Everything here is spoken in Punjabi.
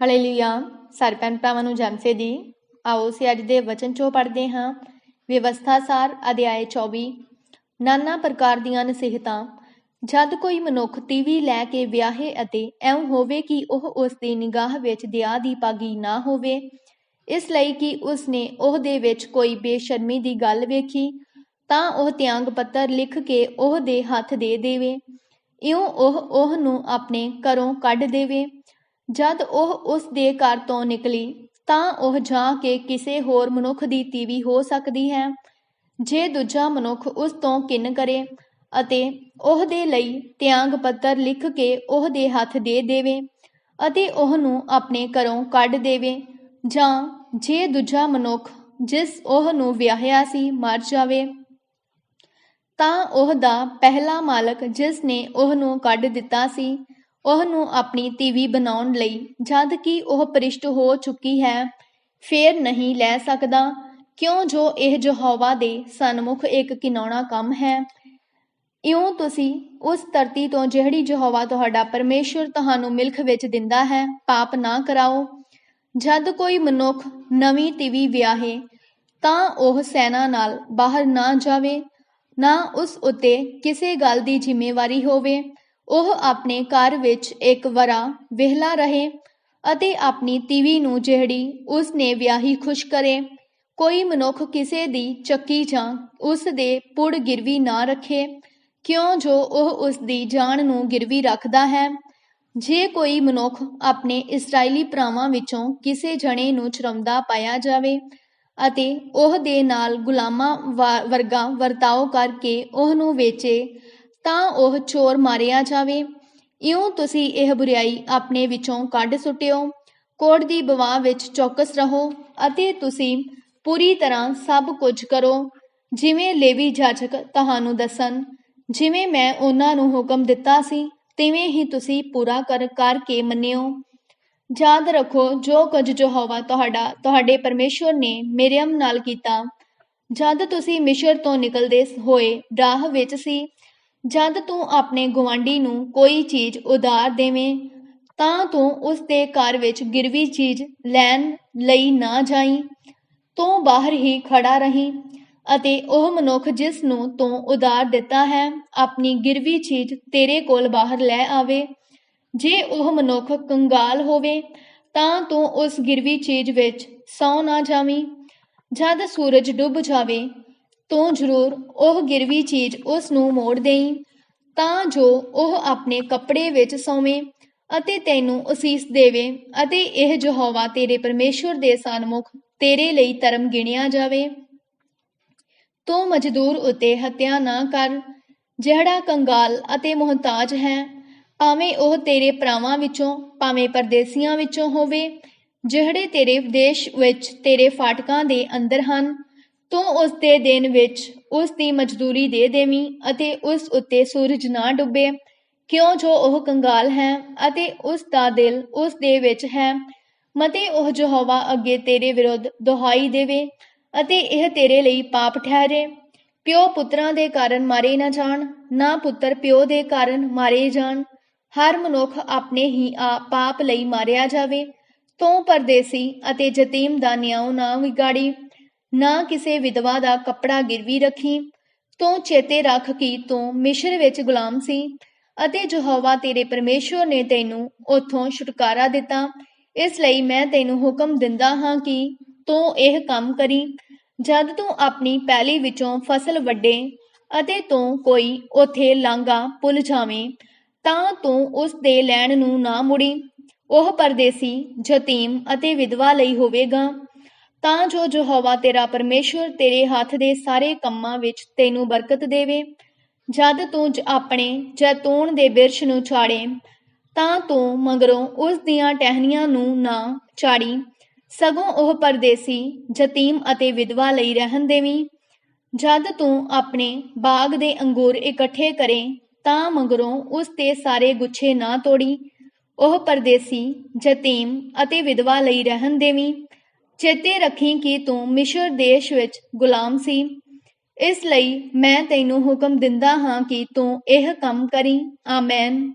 ਹਾਲੇਲੂਇਆ ਸਾਰੇ ਭੈਣ ਭਰਾਵਾਂ ਨੂੰ ਜਨਸੇ ਦੀ। ਆਓ ਅਸੀਂ ਅੱਜ ਦੇ ਵਚਨ ਚੋਂ ਪੜ੍ਹਦੇ ਹਾਂ। ਵਿਵਸਥਾ ਸਾਰ, ਅਧਿਆਇ 24 ਨਾਨਾ ਪ੍ਰਕਾਰ ਦੀਆਂ ਨਸੀਹਤਾਂ। ਜਦ ਕੋਈ ਮਨੁੱਖ ਤੀਵੀ ਲੈ ਕੇ ਵਿਆਹੇ ਅਤੇ ਐਉਂ ਹੋਵੇ ਕਿ ਉਹ ਉਸ ਦੀ ਨਿਗਾਹ ਵਿੱਚ ਦਿਆ ਦੀ ਪਾਗੀ ਨਾ ਹੋਵੇ, ਇਸ ਲਈ ਕਿ ਉਸ ਨੇ ਉਹ ਦੇ ਵਿੱਚ ਕੋਈ ਬੇਸ਼ਰਮੀ ਦੀ ਗੱਲ ਵੇਖੀ, ਤਾਂ ਉਹ ਤਿਆਗ ਪੱਤਰ ਲਿਖ ਕੇ ਉਹ ਦੇ ਹੱਥ ਦੇ ਦੇਵੇ। ਇਉਂ ਉਹ ਉਹ ਨੂੰ ਆਪਣੇ ਘਰੋਂ ਕੱਢ ਦੇਵੇ। ਜਦ ਉਹ ਉਸ ਦੇ ਘਰ ਤੋਂ ਨਿਕਲੀ, ਤਾਂ ਉਹ ਜਾ ਕੇ ਕਿਸੇ ਹੋਰ ਮਨੁੱਖ ਦੀ ਤੀਵੀ ਹੋ ਸਕਦੀ ਹੈ। ਜੇ ਦੂਜਾ ਮਨੁੱਖ ਉਸ ਤੋਂ ਕਿੰਨ ਕਰੇ ਅਤੇ ਉਹ ਦੇ ਲਈ ਤਿਆਗ ਪੱਤਰ ਲਿਖ ਕੇ ਉਹ ਦੇ ਹੱਥ ਦੇ ਦੇਵੇ ਅਤੇ ਉਹ ਨੂੰ ਆਪਣੇ ਘਰੋਂ ਕੱਢ ਦੇਵੇ, ਜਾਂ ਜੇ ਦੂਜਾ ਮਨੁੱਖ ਜਿਸ ਉਹ ਨੂੰ ਵਿਆਹਿਆ ਸੀ ਮਰ ਜਾਵੇ, ਤਾਂ ਉਹ ਦਾ ਪਹਿਲਾ ਮਾਲਕ ਜਿਸ ਨੇ ਉਹ ਨੂੰ ਕੱਢ ਦਿੱਤਾ ਸੀ ਉਹ ਨੂੰ ਆਪਣੀ ਤੀਵੀ ਬਣਾਉਣ ਲਈ, ਜਦ ਕਿ ਉਹ ਪ੍ਰਿਸ਼ਟ ਹੋ ਚੁੱਕੀ ਹੈ, ਫੇਰ ਨਹੀਂ ਲੈ ਸਕਦਾ। ਕਿਉਂ ਜੋ ਇਹ ਯਹੋਵਾ ਦੇ ਸਨਮੁਖ ਇੱਕ ਕਿਨੌਣਾ ਕੰਮ ਹੈ? ਇਉਂ ਤੁਸੀਂ ਉਸ ਧਰਤੀ ਤੋਂ ਜਿਹੜੀ ਯਹੋਵਾ ਤੁਹਾਡਾ ਪਰਮੇਸ਼ਰ ਤੁਹਾਨੂੰ ਮਿਲਖ ਵਿੱਚ ਦਿੰਦਾ ਹੈ, ਪਾਪ ਨਾ ਕਰਾਓ। ਜਦ ਕੋਈ ਮਨੁੱਖ ਨਵੀਂ ਤੀਵੀ ਵਿਆਹੇ, ਤਾਂ ਉਹ ਸੈਨਾ ਨਾਲ ਬਾਹਰ ਨਾ ਜਾਵੇ, ਨਾ ਉਸ ਉੱਤੇ ਕਿਸੇ ਗੱਲ ਦੀ ਜ਼ਿੰਮੇਵਾਰੀ ਹੋਵੇ। ਉਹ ਆਪਣੇ ਘਰ ਵਿੱਚ ਇੱਕ ਵਰਾਂ ਵਿਹਲਾ ਰਹੇ ਅਤੇ ਆਪਣੀ ਤੀਵੀ ਨੂੰ ਜਿਹੜੀ ਉਸ ਨੇ ਵਿਆਹੀ ਖੁਸ਼ ਕਰੇ। ਕੋਈ ਮਨੁੱਖ ਕਿਸੇ ਦੀ ਚੱਕੀ ਜਾਂ ਉਸ ਦੇ ਪੁੜ ਗਿਰਵੀ ਨਾ ਰੱਖੇ। ਕਿਉਂ ਜੋ ਉਹ ਉਸ ਦੀ ਜਾਨ ਨੂੰ ਗਿਰਵੀ ਰੱਖਦਾ ਹੈ? ਜੇ ਕੋਈ ਮਨੁੱਖ ਆਪਣੇ ਇਸرائیਲੀ ਭਰਾਵਾਂ ਵਿੱਚੋਂ ਕਿਸੇ ਜਣੇ ਨੂੰ ਚਰਮਦਾ ਪਾਇਆ ਜਾਵੇ ਅਤੇ ਉਹ ਦੇ ਨਾਲ ਗੁਲਾਮਾਂ ਵਰਗਾ ਵਰਤਾਓ ਕਰਕੇ ਉਹਨੂੰ ਵੇਚੇ ਤਾਂ ਉਹ ਚੋਰ ਮਾਰਿਆ ਜਾਵੇ। ਇਉਂ ਤੁਸੀਂ ਇਹ ਬੁਰੀਾਈ ਆਪਣੇ ਵਿੱਚੋਂ ਕੱਢ ਸੁੱਟਿਓ। ਕੋੜ ਦੀ ਬਵਾਹ ਵਿੱਚ ਚੌਕਸ ਰਹੋ ਅਤੇ ਤੁਸੀਂ ਪੂਰੀ ਤਰ੍ਹਾਂ ਸਭ ਕੁਝ ਕਰੋ। ਜਿਵੇਂ ਲੇਵੀ ਜਾਜਕ ਤੁਹਾਨੂੰ ਦੱਸਣ, ਜਿਵੇਂ ਮੈਂ ਉਹਨਾਂ ਨੂੰ ਹੁਕਮ ਦਿੱਤਾ ਸੀ, ਤਿਵੇਂ ਹੀ ਤੁਸੀਂ ਪੂਰਾ ਕਰ ਕਰਕੇ ਮੰਨਿਓ। ਯਾਦ ਰੱਖੋ, ਜੋ ਕੁਝ ਯਹੋਵਾ ਤੁਹਾਡਾ, ਤੁਹਾਡੇ ਪਰਮੇਸ਼ਵਰ ਨੇ ਮਿਰਿਯਮ ਨਾਲ ਕੀਤਾ। ਜਦ ਤੁਸੀਂ ਮਿਸ਼ਰ ਤੋਂ ਨਿਕਲਦੇ ਹੋਏ ਰਾਹ ਵਿੱਚ ਸੀ ਜਦ ਤੂੰ ਆਪਣੇ ਗਵਾਂਢੀ ਨੂੰ ਕੋਈ ਚੀਜ਼ ਉਧਾਰ ਦੇਵੇਂ, ਤਾਂ ਤੂੰ ਉਸ ਦੇ ਘਰ ਵਿੱਚ ਗਿਰਵੀ ਚੀਜ਼ ਲੈਣ ਲਈ ਨਾ ਜਾਈ। ਤੂੰ ਬਾਹਰ ਹੀ ਖੜਾ ਰਹੀਂ ਅਤੇ ਉਹ ਮਨੁੱਖ ਜਿਸ ਨੂੰ ਤੂੰ ਉਧਾਰ ਦਿੱਤਾ ਹੈ, ਆਪਣੀ ਗਿਰਵੀ ਚੀਜ਼ ਤੇਰੇ ਕੋਲ ਬਾਹਰ ਲੈ ਆਵੇ। ਜੇ ਉਹ ਮਨੁੱਖ ਕੰਗਾਲ ਹੋਵੇ, ਤਾਂ ਤੂੰ ਉਸ ਗਿਰਵੀ ਚੀਜ਼ ਵਿੱਚ ਸੌ ਨਾ ਜਾਵੀਂ। ਜਦ ਸੂਰਜ ਡੁੱਬ ਜਾਵੇ ਤੂੰ ਜ਼ਰੂਰ ਉਹ ਗਿਰਵੀ ਚੀਜ਼ ਉਸ ਨੂੰ ਮੋੜ ਦੇਈ, ਤਾਂ ਜੋ ਉਹ ਆਪਣੇ ਕੱਪੜੇ ਵਿੱਚ ਸੌਵੇਂ ਅਤੇ ਤੈਨੂੰ ਅਸੀਸ ਦੇਵੇ ਅਤੇ ਇਹ ਯਹੋਵਾ ਤੇਰੇ ਪਰਮੇਸ਼ਵਰ ਦੇ ਸਨਮੁਖ ਤੇਰੇ ਲਈ ਧਰਮ ਗਿਣਿਆ ਜਾਵੇ। ਤੂੰ ਮਜ਼ਦੂਰ ਉਤੇ ਹੱਤਿਆ ਨਾ ਕਰ, ਜਿਹੜਾ ਕੰਗਾਲ ਅਤੇ ਮੁਹਤਾਜ ਹੈ, ਭਾਵੇਂ ਉਹ ਤੇਰੇ ਭਰਾਵਾਂ ਵਿੱਚੋਂ, ਭਾਵੇਂ ਪਰਦੇਸੀਆਂ ਵਿੱਚੋਂ ਹੋਵੇ, ਜਿਹੜੇ ਤੇਰੇ ਦੇਸ਼ ਵਿੱਚ ਤੇਰੇ ਫਾਟਕਾਂ ਦੇ ਅੰਦਰ ਹਨ ਤੂੰ ਉਸ ਦੇ ਦਿਨ ਵਿੱਚ ਉਸ ਦੀ ਮਜ਼ਦੂਰੀ ਦੇ ਦੇਵੀਂ ਅਤੇ ਉਸ ਉੱਤੇ ਸੂਰਜ ਨਾ ਡੁੱਬੇ। ਕਿਉਂ ਜੋ ਉਹ ਕੰਗਾਲ ਹੈ ਅਤੇ ਉਸ ਦਾ ਦਿਲ ਉਸ ਦੇ ਵਿੱਚ ਹੈ, ਮਤੇ ਉਹ ਯਹੋਵਾ ਅੱਗੇ ਤੇਰੇ ਵਿਰੁੱਧ ਦੁਹਾਈ ਦੇਵੇ ਅਤੇ ਇਹ ਤੇਰੇ ਲਈ ਪਾਪ ਠਹਿਰੇ। ਪਿਓ ਪੁੱਤਰਾਂ ਦੇ ਕਾਰਨ ਮਾਰੇ ਨਾ ਜਾਣ, ਨਾ ਪੁੱਤਰ ਪਿਓ ਦੇ ਕਾਰਨ ਮਾਰੇ ਜਾਣ। ਹਰ ਮਨੁੱਖ ਆਪਣੇ ਹੀ ਆ ਪਾਪ ਲਈ ਮਾਰਿਆ ਜਾਵੇ। ਤੂੰ ਪਰਦੇਸੀ ਅਤੇ ਯਤੀਮ ਦਾ ਨਿਆਂ ਨਾ ਵਿਗਾੜੀ। ਨਾ ਕਿਸੇ ਵਿਧਵਾ ਦਾ ਕੱਪੜਾ ਗਿਰਵੀ ਰੱਖੀ, ਤੂੰ ਚੇਤੇ ਰੱਖ ਕਿ ਤੂੰ ਮਿਸ਼ਰ ਵਿੱਚ ਗੁਲਾਮ ਸੀ ਅਤੇ ਯਹੋਵਾ ਤੇਰੇ ਪਰਮੇਸ਼ਵਰ ਨੇ ਤੈਨੂੰ ਉਥੋਂ ਛੁਟਕਾਰਾ ਦਿੱਤਾ। ਇਸ ਲਈ ਮੈਂ ਤੈਨੂੰ ਹੁਕਮ ਦਿੰਦਾ ਹਾਂ ਕਿ ਤੂੰ ਇਹ ਕੰਮ ਕਰੀ। ਜਦ ਤੂੰ ਆਪਣੀ ਪੈਲੀ ਵਿੱਚੋਂ ਫਸਲ ਵੱਡੇ ਅਤੇ ਤੂੰ ਕੋਈ ਉਥੇ ਲਾਂਗਾ ਪੁੱਲ ਜਾਵੇਂ ਤਾਂ ਤੂੰ ਉਸ ਦੇ ਲੈਣ ਨੂੰ ਨਾ ਮੁੜੀ। ਉਹ ਪਰਦੇਸੀ ਜ਼ਤੀਮ ਅਤੇ ਵਿਧਵਾ ਲਈ ਹੋਵੇਗਾ। ਤਾਂ ਜੋ ਯਹੋਵਾ ਤੇਰਾ ਪਰਮੇਸ਼ਵਰ ਤੇਰੇ ਹੱਥ ਦੇ ਸਾਰੇ ਕੰਮਾਂ ਵਿੱਚ ਤੈਨੂੰ ਬਰਕਤ ਦੇਵੇ। ਜਦ ਤੂੰ ਆਪਣੇ ਜੈਤੂਨ ਦੇ ਬਿਰਛ ਨੂੰ ਛਾੜੇ ਤਾਂ ਤੂੰ ਮਗਰੋਂ ਉਸ ਦੀਆਂ ਟਹਿਣੀਆਂ ਨੂੰ ਨਾ ਚਾੜੀ। ਸਗੋਂ ਉਹ ਪਰਦੇਸੀ, ਯਤੀਮ ਅਤੇ ਵਿਧਵਾ ਲਈ ਰਹਿਣ ਦੇਵੀਂ। ਜਦ ਤੂੰ ਆਪਣੇ ਬਾਗ ਦੇ ਅੰਗੂਰ ਇਕੱਠੇ ਕਰੇ, ਤਾਂ ਮਗਰੋਂ ਉਸ ਤੇ ਸਾਰੇ ਗੁੱਛੇ ਨਾ ਤੋੜੀ। ਉਹ ਪਰਦੇਸੀ, ਯਤੀਮ ਅਤੇ ਵਿਧਵਾ ਲਈ ਰਹਿਣ ਦੇਵੀਂ। ਚੇਤੇ ਰੱਖੀ ਕਿ ਤੂੰ ਮਿਸ਼ਰ ਦੇਸ਼ ਵਿੱਚ ਗੁਲਾਮ ਸੀ। ਇਸ ਲਈ ਮੈਂ ਤੈਨੂੰ ਹੁਕਮ ਦਿੰਦਾ ਹਾਂ ਕਿ ਤੂੰ ਇਹ ਕੰਮ ਕਰੀ। ਆਮੈਨ।